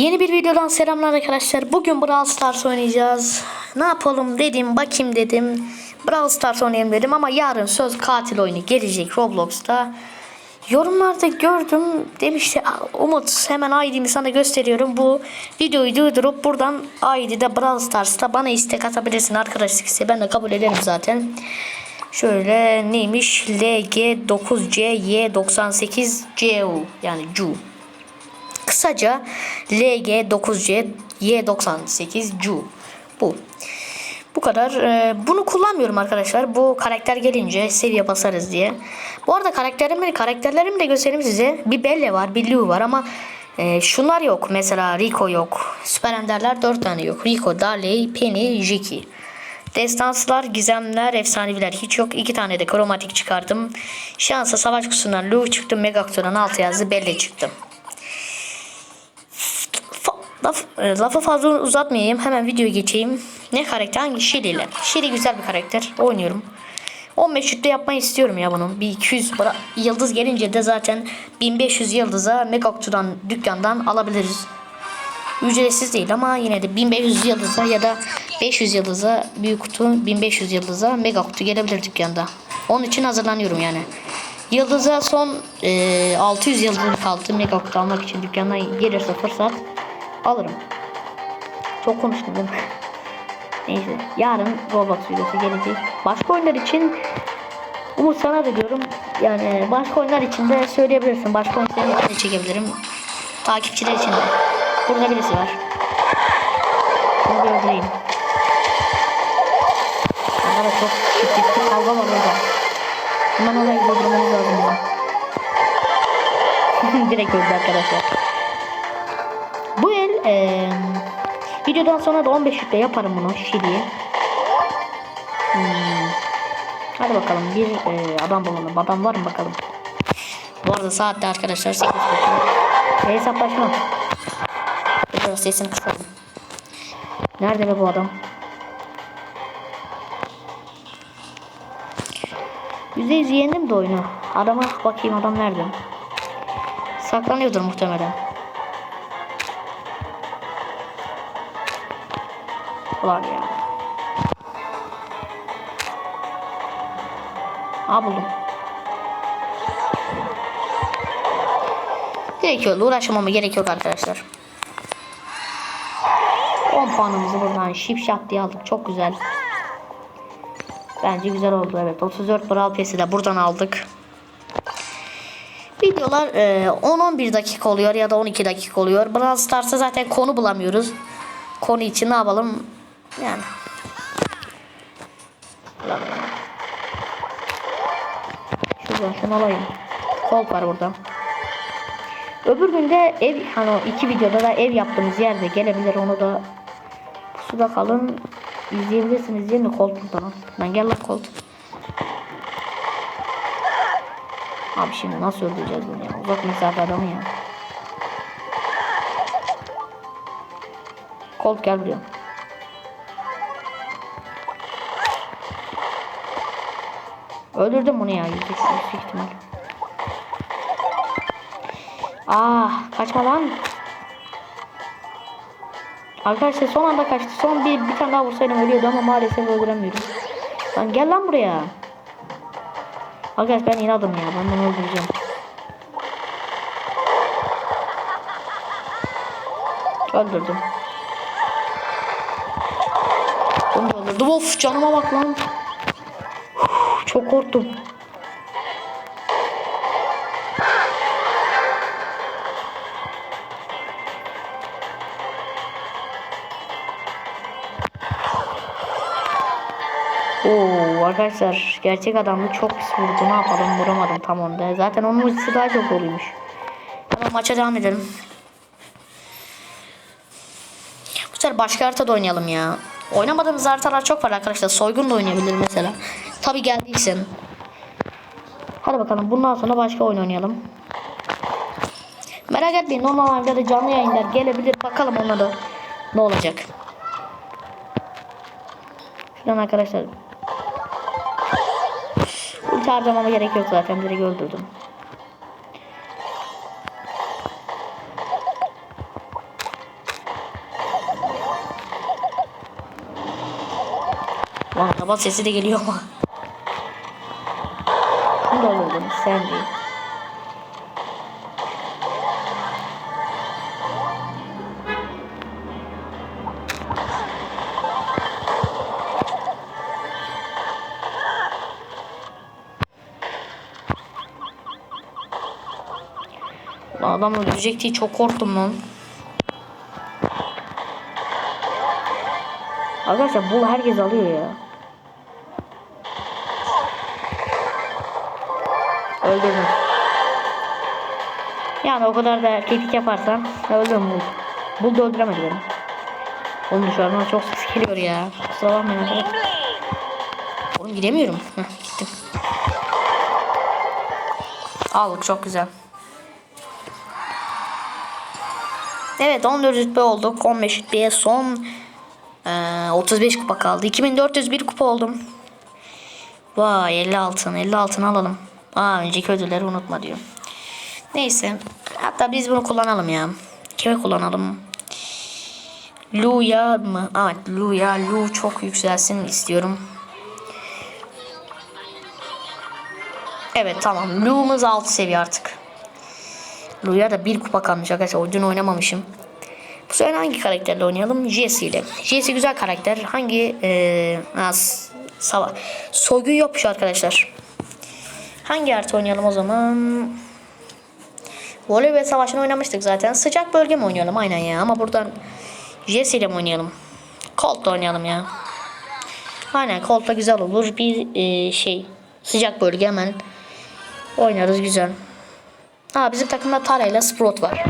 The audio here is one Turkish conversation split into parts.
Yeni bir videodan selamlar arkadaşlar. Bugün Brawl Stars oynayacağız. Ne yapalım dedim, bakayım dedim. Brawl Stars oynayalım dedim ama yarın söz katil oyunu gelecek Roblox'ta. Yorumlarda gördüm demişti "Aa, Umut hemen ID'mi sana gösteriyorum. Bu videoyu durdurup buradan ID'de Brawl Stars'ta bana istek atabilirsin arkadaşlık ise ben de kabul ederim zaten. Şöyle neymiş LG9CY98CU yani CU. Kısaca LG9C Y98 Cu. Bu. Bu kadar. Ee, bunu kullanmıyorum arkadaşlar. Bu karakter gelince seviye basarız diye. Bu arada karakterimi, karakterlerimi de göstereyim size. Bir Belle var, bir Lou var ama e, şunlar yok. Mesela Rico yok. Süper Ender'ler 4 tane yok. Rico, Darley, Penny, Jiki. Destanslar, gizemler, efsaneviler hiç yok. İki tane de kromatik çıkardım. Şansa savaş kutusundan Lou çıktı. Mega kutudan 6 yazdı. Belle çıktı. Laf, e, lafı fazla uzatmayayım. Hemen videoya geçeyim. Ne karakter? Hangi? Shelly ile. Shelly güzel bir karakter. Oynuyorum. 15 şütte yapmayı istiyorum ya bunun. Bir 200 bıra- yıldız gelince de zaten 1500 yıldıza Mega Kutu'dan dükkandan alabiliriz. Ücretsiz değil ama yine de 1500 yıldıza ya da 500 yıldıza büyük kutu 1500 yıldıza mega kutu gelebilir dükkanda. Onun için hazırlanıyorum yani. Yıldıza son e, 600 yıldız kaldı mega kutu almak için dükkandan gelirse fırsat alırım. Çok konuştum değil mi? Neyse yarın Roblox videosu gelecek. Başka oyunlar için Umut sana da diyorum yani başka oyunlar için de söyleyebilirsin. Başka oyunlar için de çekebilirim. Takipçiler için de. Burada birisi var. Bunu bir öldüreyim. Arkada çok şiddetli kavga var orada. Hemen orayı durdurmamız lazım. Direkt öldü arkadaşlar. Eee videodan sonra da 15 yükle yaparım bunu Şili'ye. Hmm. Hadi bakalım bir eee, adam bulalım. Adam var mı bakalım. Bu arada saatte arkadaşlar 8 dakika. Hesaplaşma. Biraz sesini kısalım. Nerede be bu adam? Yüzde yüz yendim de oyunu. Adama bakayım adam nerede? Saklanıyordur muhtemelen. Ulan ya. Aa buldum. Gerek yok. Uğraşmama gerek yok arkadaşlar. 10 puanımızı buradan şipşak diye aldık. Çok güzel. Bence güzel oldu evet. 34 Brawl Pass'i de buradan aldık. Videolar e, 10-11 dakika oluyor ya da 12 dakika oluyor. Brawl Stars'ta zaten konu bulamıyoruz. Konu için ne yapalım? Yani. Şuradan şunu alayım. Colt var burada. Öbür günde ev hani iki videoda da ev yaptığımız yerde gelebilir onu da pusuda kalın izleyebilirsiniz değil mi buradan. Ben gel lan Colt. Abi şimdi nasıl öldüreceğiz bunu ya? Uzak mesafe adamı ya. Colt gel buraya. Öldürdüm bunu ya yüz ihtimal. Ah kaçma lan. Arkadaşlar son anda kaçtı. Son bir, bir tane daha vursaydım ölüyordu ama maalesef öldüremiyorum. Lan gel lan buraya. Arkadaş ben inadım ya. Ben bunu öldüreceğim. Öldürdüm. Da öldürdüm. Of canıma bak lan. Çok korktum. Oo arkadaşlar gerçek adamı çok pis vurdu. Ne yapalım vuramadım tam onda. Zaten onun ultisi daha çok doluymuş. Tamam maça devam edelim. Bu sefer başka haritada oynayalım ya. Oynamadığımız haritalar çok var arkadaşlar. Soygun da oynayabilir mesela. Tabi geldiysen. Hadi bakalım bundan sonra başka oyun oynayalım. Merak etmeyin normal oyunlarda canlı yayınlar gelebilir. Bakalım ona da ne olacak. Şuradan arkadaşlar. Ulti harcamama gerek yok zaten direkt öldürdüm. Lan araba sesi de geliyor ama. Kim öldürdün? Sen değil. Adam öldürecek diye çok korktum lan. Arkadaşlar bu herkes alıyor ya. Yani o kadar da erkeklik yaparsan öldürürüm bul. Bul da öldüremedi beni. Oğlum dışarıdan çok ses geliyor ya. Kusura bakmayın. Oğlum gidemiyorum. Heh, gittim. Aldık çok güzel. Evet 14 rütbe olduk. 15 rütbeye son ee, 35 kupa kaldı. 2401 kupa oldum. Vay 50 altın. 50 altın alalım. Aa önceki ödülleri unutma diyor. Neyse. Hatta biz bunu kullanalım ya. Kime kullanalım? Lu'ya mı? Evet Lu'ya. Lu çok yükselsin istiyorum. Evet tamam. Lu'muz 6 seviye artık. Lu'ya da bir kupa kalmış arkadaşlar. Dün oynamamışım. Bu sefer hangi karakterle oynayalım? Jesse ile. Jesse güzel karakter. Hangi ee, az sava soygun yokmuş arkadaşlar. Hangi harita oynayalım o zaman? Voleybol savaşını oynamıştık zaten. Sıcak bölge mi oynayalım? Aynen ya. Ama buradan Jesse ile mi oynayalım? Colt'la oynayalım ya. Aynen Colt'la güzel olur. Bir ee, şey sıcak bölge hemen oynarız güzel. Aa bizim takımda Tara ile Sprout var.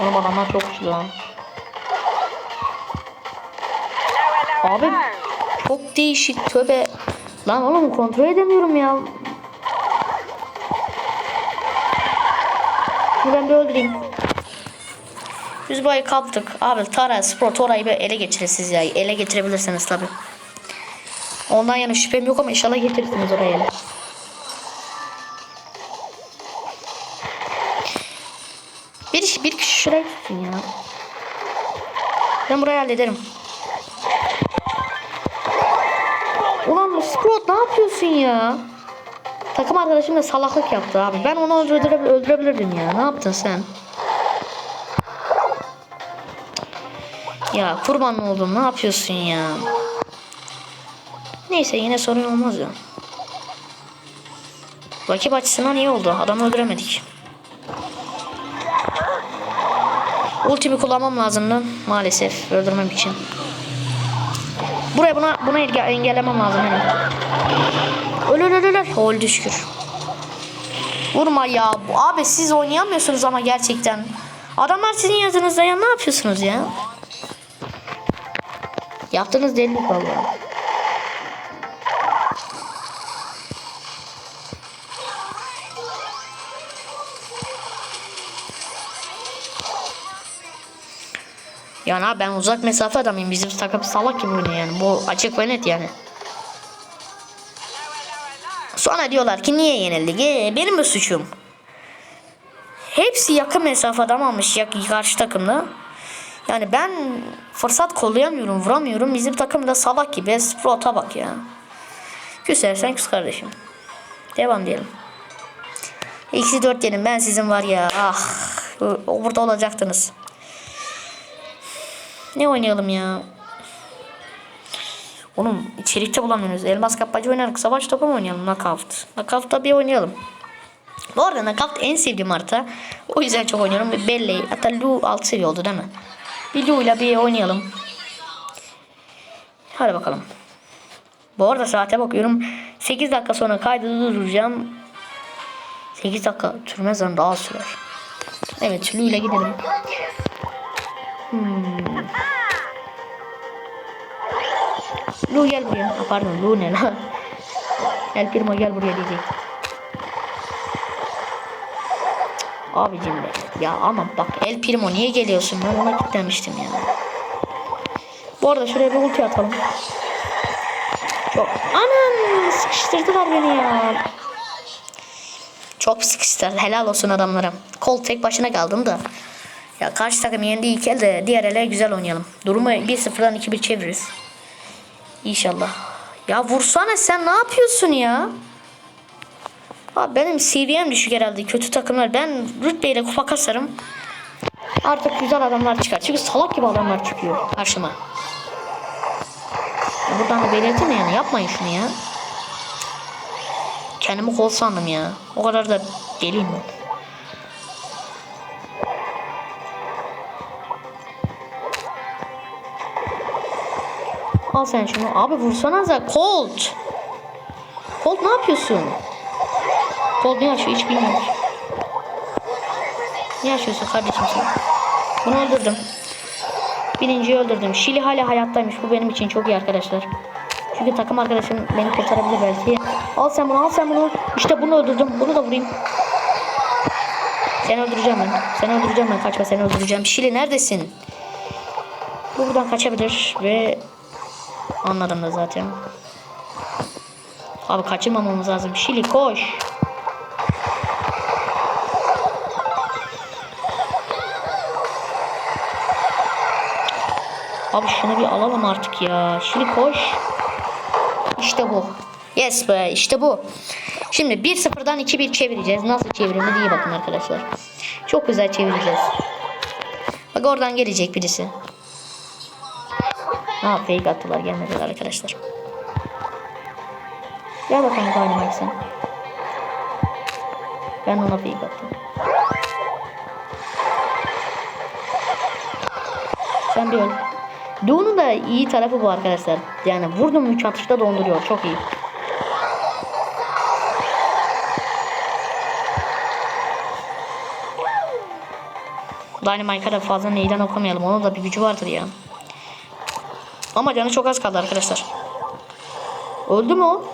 Oğlum adamlar çok güçlü lan. Abi çok değişik töbe. Lan oğlum kontrol edemiyorum ya. Şunu ben bir öldüreyim. Biz burayı kaptık. Abi Tara, Sprott orayı bir ele geçirirsiniz ya. Ele getirebilirsiniz tabi. Ondan yana şüphem yok ama inşallah getirirsiniz oraya ele. Bir, bir kişi şuraya gitsin ya. Ben burayı hallederim. Ulan Sprott ne yapıyorsun ya? Takım arkadaşım da salaklık yaptı abi. Ben onu öldürebil öldürebilirdim ya. Ne yaptın sen? Ya kurban oldum ne yapıyorsun ya? Neyse yine sorun olmaz ya. Rakip açısından iyi oldu. Adamı öldüremedik. Ultimi kullanmam lazımdı maalesef öldürmem için. Buraya buna buna enge- engellemem lazım hemen. Öl öl öl öl. Öldü şükür. Vurma ya. Abi siz oynayamıyorsunuz ama gerçekten. Adamlar sizin yazınızda ya ne yapıyorsunuz ya? Yaptığınız delilik vallahi. Yani abi ben uzak mesafe adamıyım. Bizim takım salak gibi oynuyor yani. Bu açık ve net yani. Sonra diyorlar ki niye yenildik? Ee, benim mi suçum? Hepsi yakın mesafe adam almış karşı takımda. Yani ben fırsat kollayamıyorum, vuramıyorum. Bizim takım da salak gibi. Sprout'a bak ya. Küsersen küs kardeşim. Devam diyelim. Eksi dört yenim ben sizin var ya. Ah. Burada olacaktınız. Ne oynayalım ya? Oğlum içerikte bulamıyoruz. Elmas kapmaca oynarız. Savaş topu mu oynayalım? Knockout. Knockout'ta bir oynayalım. Bu arada Knockout en sevdiğim harita. O yüzden çok oynuyorum. Ve Belley. Hatta Lu 6 seviye oldu değil mi? Bir Lu ile bir oynayalım. Hadi bakalım. Bu arada saate bakıyorum. 8 dakika sonra kaydı durduracağım. 8 dakika sürmez lan daha sürer. Evet Lu ile gidelim. Lu gel buraya. Ha, pardon Lu ne lan? El Primo gel buraya diyecek. Abicim be. Ya ama bak El Primo niye geliyorsun? Ben ona kitlemiştim ya. Bu arada şuraya bir ulti atalım. Çok... Anam sıkıştırdılar beni ya. Çok sıkıştılar. Helal olsun adamlara. Kol tek başına kaldım da. Ya karşı takım yendi ilk el diğer ele güzel oynayalım. Durumu 1-0'dan 2-1 çeviririz. İnşallah. Ya vursana sen ne yapıyorsun ya? Abi benim seviyem düşük herhalde kötü takımlar. Ben rütbeyle kupa kasarım. Artık güzel adamlar çıkar. Çünkü salak gibi adamlar çıkıyor karşıma. Buradan da belirtin yani yapmayın şunu ya. Kendimi kol sandım ya. O kadar da deliyim ben. Al sen şunu. Abi vursanıza. Colt. Colt ne yapıyorsun? Colt ne yaşıyor hiç bilmiyorum. Ne yaşıyorsun kardeşim sen? Bunu öldürdüm. Birinciyi öldürdüm. Şili hala hayattaymış. Bu benim için çok iyi arkadaşlar. Çünkü takım arkadaşım beni kurtarabilir belki. Al sen bunu al sen bunu. İşte bunu öldürdüm. Bunu da vurayım. Seni öldüreceğim ben. Seni öldüreceğim ben. Kaçma seni öldüreceğim. Şili neredesin? Bu buradan kaçabilir ve anladım da zaten. Abi kaçırmamamız lazım. Şili koş. Abi şunu bir alalım artık ya. Şili koş. İşte bu. Yes be işte bu. Şimdi 1-0'dan 2-1 çevireceğiz. Nasıl çevirildi iyi bakın arkadaşlar. Çok güzel çevireceğiz. Bak oradan gelecek birisi. Ha fake attılar gelmediler arkadaşlar. Gel bakalım Dynamite sen. Ben ona fake attım. Sen bir öl. Doğu'nun da iyi tarafı bu arkadaşlar. Yani vurdum 3 atışta donduruyor. Çok iyi. Dynamite'a da fazla neyden okumayalım. Onun da bir gücü vardır ya. Ama canı çok az kaldı arkadaşlar. Öldü mü o?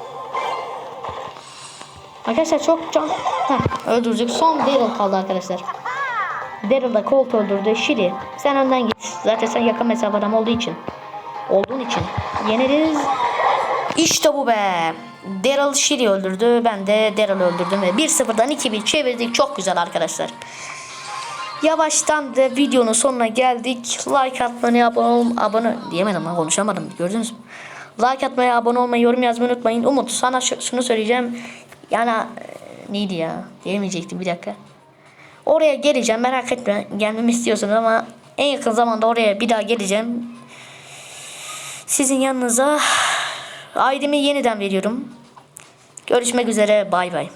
Arkadaşlar çok can... Heh, öldürecek. Son Daryl kaldı arkadaşlar. Daryl da Colt öldürdü. Shiri sen önden git. Zaten sen yakın mesafe adam olduğu için. Olduğun için. Yeneriz. İşte bu be. Daryl Shiri öldürdü. Ben de Daryl öldürdüm. Ve 1-0'dan 2-1 çevirdik. Çok güzel arkadaşlar. Yavaştan da videonun sonuna geldik. Like atmayı, abone ol, abone diyemedim lan konuşamadım. Gördünüz mü? Like atmayı, abone olmayı, yorum yazmayı unutmayın. Umut sana şu- şunu söyleyeceğim. Yani e, neydi ya? Diyemeyecektim bir dakika. Oraya geleceğim merak etme. Gelmemi istiyorsunuz ama en yakın zamanda oraya bir daha geleceğim. Sizin yanınıza ailemi yeniden veriyorum. Görüşmek üzere. Bay bay.